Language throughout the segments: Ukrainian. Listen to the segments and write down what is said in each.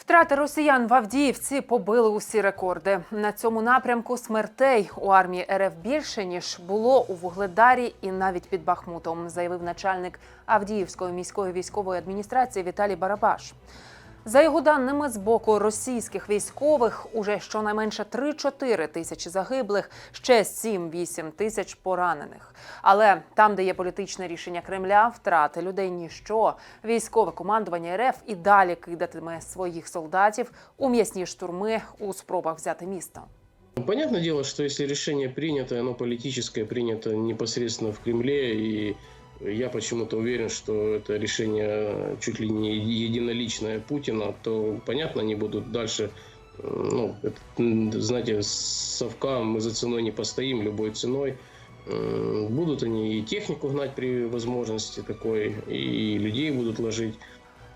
Втрати росіян в Авдіївці побили усі рекорди. На цьому напрямку смертей у армії РФ більше ніж було у Вугледарі і навіть під Бахмутом, заявив начальник Авдіївської міської військової адміністрації Віталій Барабаш. За його даними, з боку російських військових уже щонайменше 3-4 тисячі загиблих, ще 7-8 тисяч поранених. Але там, де є політичне рішення Кремля, втрати людей ніщо. Військове командування РФ і далі кидатиме своїх солдатів у м'ясні штурми у спробах взяти місто. Ну, Понятное дело, что если решение принято, оно политическое, принято непосредственно в Кремле, и я почему-то уверен, что это решение чуть ли не единоличное Путина, то, понятно, они будут дальше, э, ну, это, м, знаете, с совка мы за ценой не постоим, любой ценой. Э, Будут они и технику гнать при возможности такой, и людей будут ложить.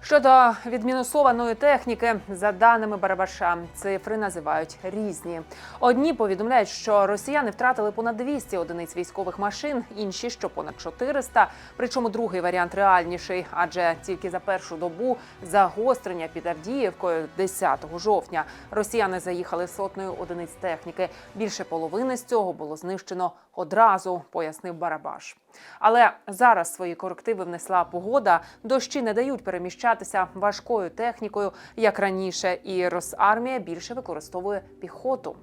Щодо відмінусованої техніки, за даними Барабаша, цифри називають різні. Одні повідомляють, що росіяни втратили понад 200 одиниць військових машин, інші що понад 400. Причому другий варіант реальніший, адже тільки за першу добу загострення під Авдіївкою 10 жовтня росіяни заїхали сотнею одиниць техніки. Більше половини з цього було знищено одразу, пояснив Барабаш. Але зараз свої корективи внесла погода. Дощі не дають переміщатися важкою технікою, як раніше, і Росармія більше використовує піхоту.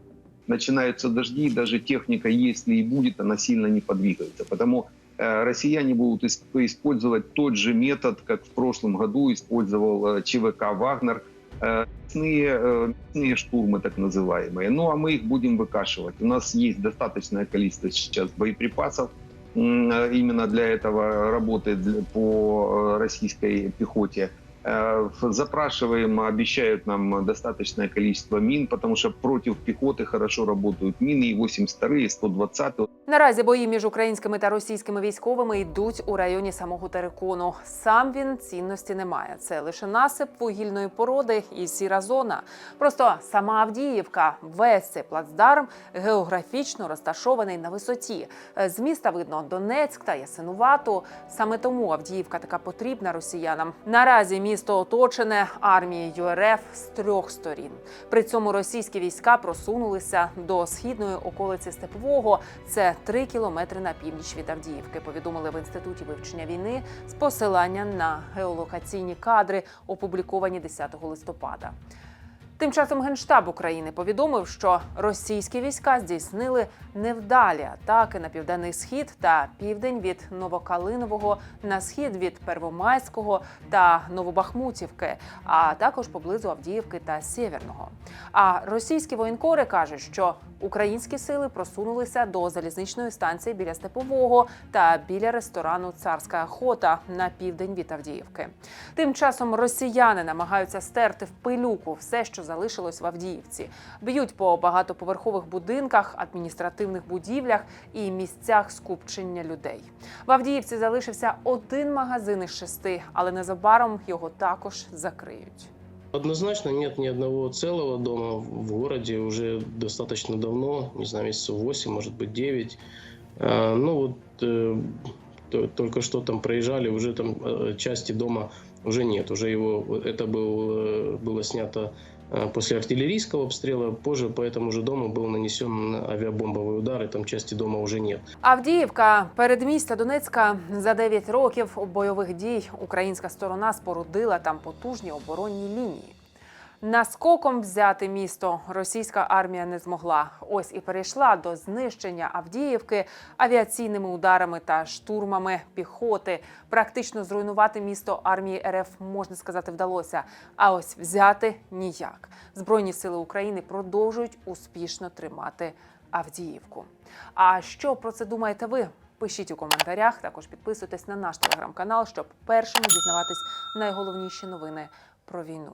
начинаются дожди, даже техника, если и будет, она сильно не подвигается. Потому э, россияне будут исп- использовать тот же метод, как в прошлом году использовал э, ЧВК «Вагнер», э, мясные, э, мясные штурмы так называемые. Ну, а мы их будем выкашивать. У нас есть достаточное количество сейчас боеприпасов, м, э, именно для этого работы для- по э, российской пехоте. Э, в- Запрашиваем, обещают нам достаточное количество мин, потому что против пехоты хорошо работают мины, и 82 и 120 Наразі бої між українськими та російськими військовими йдуть у районі самого Терекону. Сам він цінності не має. Це лише насип вугільної породи і сіра зона. Просто сама Авдіївка, весь цей плацдарм географічно розташований на висоті. Е, З міста видно Донецьк та Ясинувату. Саме тому Авдіївка така потрібна росіянам. Наразі місто оточене армією РФ з трьох сторін. При цьому російські війська просунулися до східної околиці Степового. Це три кілометри на північ від Авдіївки. Повідомили в інституті вивчення війни з посилання на геолокаційні кадри, опубліковані 10 листопада. Тим часом Генштаб України повідомив, що російські війська здійснили невдалі атаки на південний схід та південь від Новокалинового, на схід від Первомайського та Новобахмутівки, а також поблизу Авдіївки та Сєвєрного. А російські воєнкори кажуть, що українські сили просунулися до залізничної станції біля Степового та біля ресторану Царська охота на південь від Авдіївки. Тим часом росіяни намагаються стерти в пилюку все, що залишилось в Авдіївці. Б'ють по багатоповерхових будинках, адміністративних будівлях і місцях скупчення людей. В Авдіївці залишився один магазин із шести, але незабаром його також закриють. Однозначно нет ни одного целого дома в городе уже достаточно давно, не знаю, месяцев 8, может быть 9. Ну вот э, только что там проезжали, уже там э, части дома уже нет, уже его, это был, э, было снято э, после артиллерийского обстрела, позже по этому же дому был нанесен авиабомбовый удар, и там части дома уже нет. Авдіївка, передмістя Донецька, за 9 років бойових дій українська сторона спорудила там потужні оборонні лінії. Наскоком взяти місто російська армія не змогла. Ось і перейшла до знищення Авдіївки авіаційними ударами та штурмами піхоти. Практично зруйнувати місто армії РФ можна сказати вдалося. А ось взяти ніяк. Збройні сили України продовжують успішно тримати Авдіївку. А що про це думаєте ви? Пишіть у коментарях. Також підписуйтесь на наш телеграм-канал, щоб першими дізнаватись найголовніші новини про війну.